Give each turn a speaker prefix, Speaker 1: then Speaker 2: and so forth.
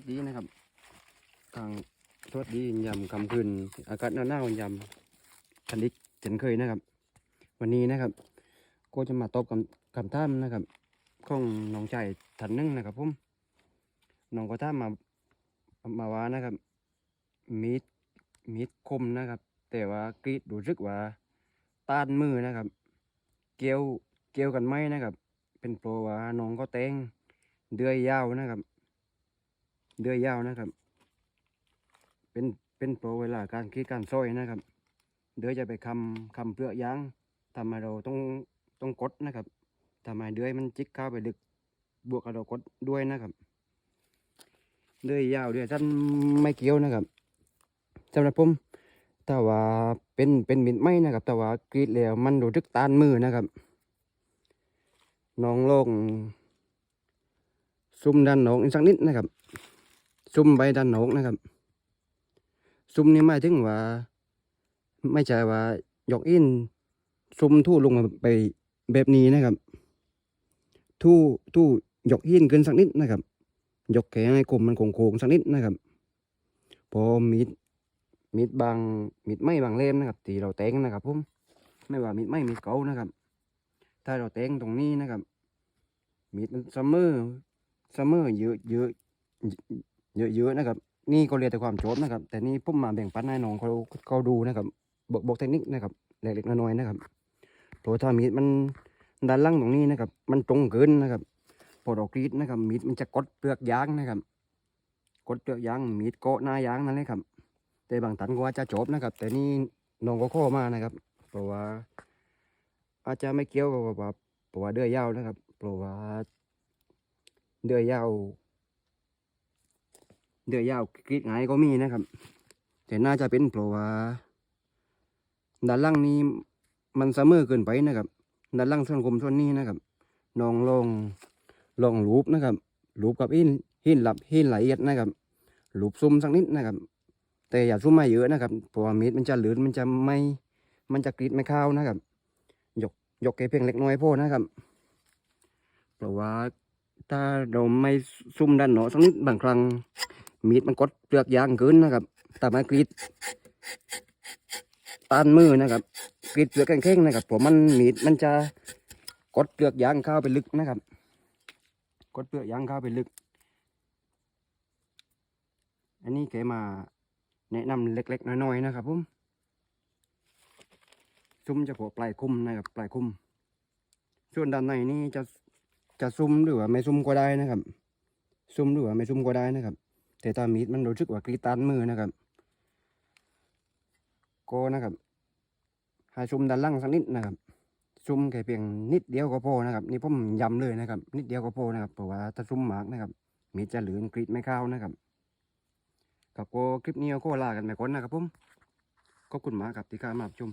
Speaker 1: วัสดีนะครับทางสวัสดียามคำคืนอากาศหนาวๆยามทันดิกเช่นเคยนะครับ วันนี้นะครับก็จะมาตอบคำคำถามนะครับของน้องใจทันนึงนะครับผมน้องก็ถามมามาว่านะครับ มีดมีดคมนะครับ แต่ว่ากรีดรู้สึกว่าต้านมือนะครับ เกี่ยวเกี่ยวกันไหมนะครับ เป็นเพรว่าน้องก็แตงเดือยยาวนะครับ เดือยยาวนะครับ เป็นเป็นเพรเวลาการกรีดการซอยนะครับ เดือยจะไปคำคำเปลือกยางทำให้เราต้องต้องกดนะครับทำให้เดือยมันจิกเข้าไปลึกบวกกับเรากดด้วยนะครับ เดือยยาวเดือยสั้นไม่เกี่ยวนะครับสำหรับผมถ้าว่าเป็นเป็นมิดไม้นะครับ แต่ว่ากรีดแล้วมันรู้สึกตานมือนะครับน้องลงซุ่มด้านหนองอีกสักนิดนะครับ ซุ่มใบด้านหนองนะครับ ซุ่มนี่หมายถึงว่า ไม่ใช่ว่ายกอินซุ่มทู่ลงมาไปแบบนี้นะครับ ทู่ทู่ยกอินขึ้นสักนิดนะครับ ยกแขนให้กลมมันโค้งๆสักนิดนะครับ พอมีดมีดบางมีดไม้บางเล่มนะครับที่เราแต่งนะครับผมไม่ว่ามีดไม้มีดเก่านะครับ ถ้าเราแต่งตรงนี้นะครับมีดมันซัมเมอร์ซัมเมอร์เยอะเยอะ เยอะเยอะนะครับ นี่ก็เรียนแต่ความโจทย์นะครับ แต่นี่ผมมาแบ่งปันให้น้องเขาเขาดูนะครับบอกบอกเทคนิคนะครับเล็กๆน้อยๆนะครับเพราะถ้ามีดมันด้านล่างตรงนี้นะครับ มันตรงเกินนะครับพอเรากรีดนะครับ มีดมันจะกดเปลือกยางนะครับกดเปลือกยางมีดเกาะหน้ายางนั่นเลยครับ แต่บางตันก็ว่าจะจบนะครับ แต่นี่น้องก็ข้อมานะครับ เพราะว่า อาจจะไม่เกี่ยวกับว่าเพราะว่าเดือยยาวนะครับ เพราะว่าเดือยยาว เดือยยาวกรีดง่ายก็มีนะครับ แต่น่าจะเป็นเพราะว่าด้านล่างนี้มันเสมอเกินไปนะครับด้านล่างส่วนกลมส่วนนี้นะครับนองลองลองรูปนะครับรูปกับหินหินหลับหินละเอียดนะครับรูปซุ่มสักนิดนะครับ แต่อย่าซุ่มไม่เยอะนะครับเพราะว่ามีดมันจะหลืนมันจะไม่มันจะกรีดไม่เข้านะครับยกยกแค่เพียงเล็กน้อยพอนะครับ เพราะว่าถ้าเราไม่ซุ่มด้านหนอสักนิดบางครั้ง มีดมันกดเปลือกยางเกินนะครับแต่มากรีดตานมือนะครับกรีดเปลือกแข็งๆนะครับผมมันมีดมันจะกดเปลือกยางเข้าไปลึกนะครับ กดเปลือกยางเข้าไปลึก อันนี้แกมาแนะนำเล็ก ๆ น้อยๆนะครับผมซุ่มเฉพาะปลายคุ้มนะครับปลายคุ้มส่วนด้านในนี่จะจะซุ่มหรือว่าไม่ซุ่มก็ได้นะครับ ซุ่มหรือว่าไม่ซุ่มก็ได้นะครับ แต่ถ้ามีดมันรู้สึกว่ากรีตันมือนะครับ ก็นะครับให้ซุ่มด้านล่างสักนิดนะครับซุ่มแค่เพียงนิดเดียวก็พอนะครับ นี่ผมย้ำเลยนะครับ นิดเดียวก็พอนะครับเพราะว่าถ้าซุ่มมากนะครับ มีดจะเหลือนกรีดไม่เข้านะครับครับก็คลิปนี้ก็ลากันไปก่อนนะครับผมขอบคุณมากครับที่เข้ามาชม